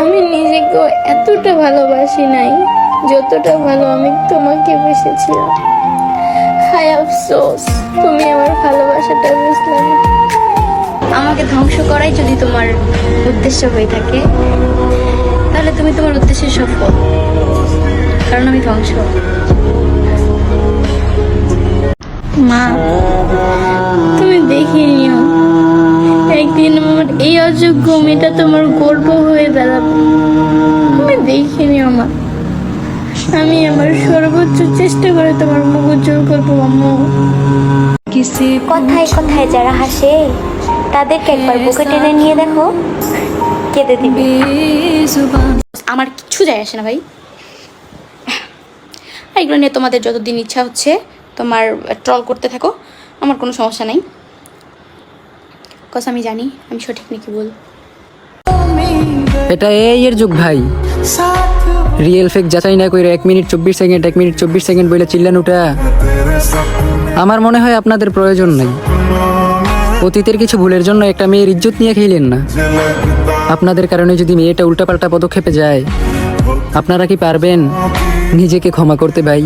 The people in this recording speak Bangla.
আমি নিজেকে এতটা ভালোবাসি নাই যতটা ভালো আমি তোমাকে বেসেছিলাম। হায় আফসোস তুমি আমার ভালোবাসাটা বুঝলে না। আমাকে ধ্বংস করাই যদি তোমার উদ্দেশ্য হয়ে থাকে তাহলে তুমি তোমার উদ্দেশ্যে সফল। কারণ আমি ধ্বংস। মা তুমি দেখে নিও। এই অযোগ্য মেয়েটা তোমার গর্ব হয়ে দাঁড়াবে। তুমি দেখে নিও মা আমি আমার সর্বোচ্চ চেষ্টা করে তোমার মুখ উজ্জ্বল করব আম্মু। কথায় কথায় যারা হাসে তাদেরকে একবার বুকে টেনে নিয়ে দেখো। কেঁদে দিবে। আমার কিচ্ছু যায় আসে না ভাই। এগুলো নিয়ে তোমাদের যতদিন ইচ্ছা হচ্ছে তোমার ট্রল করতে থাকো। আমার কোনো সমস্যা নাই। কস আমি জানি, আমি সঠিক নাকি বল এটা এই এর যুগ ভাই। রিয়েল ফেক যাচাই না করে এক মিনিট চব্বিশ সেকেন্ড, এক মিনিট চব্বিশ সেকেন্ড বলে চিল্লান উঠা। আমার মনে হয় আপনাদের প্রয়োজন নেই। অতীতের কিছু ভুলের জন্য একটা মেয়ের ইজ্জত নিয়ে খেলেন না। আপনাদের কারণে যদি মেয়েটা উল্টাপাল্টা পদক্ষেপে যায়, আপনারা কি পারবেন নিজেকে ক্ষমা করতে ভাই?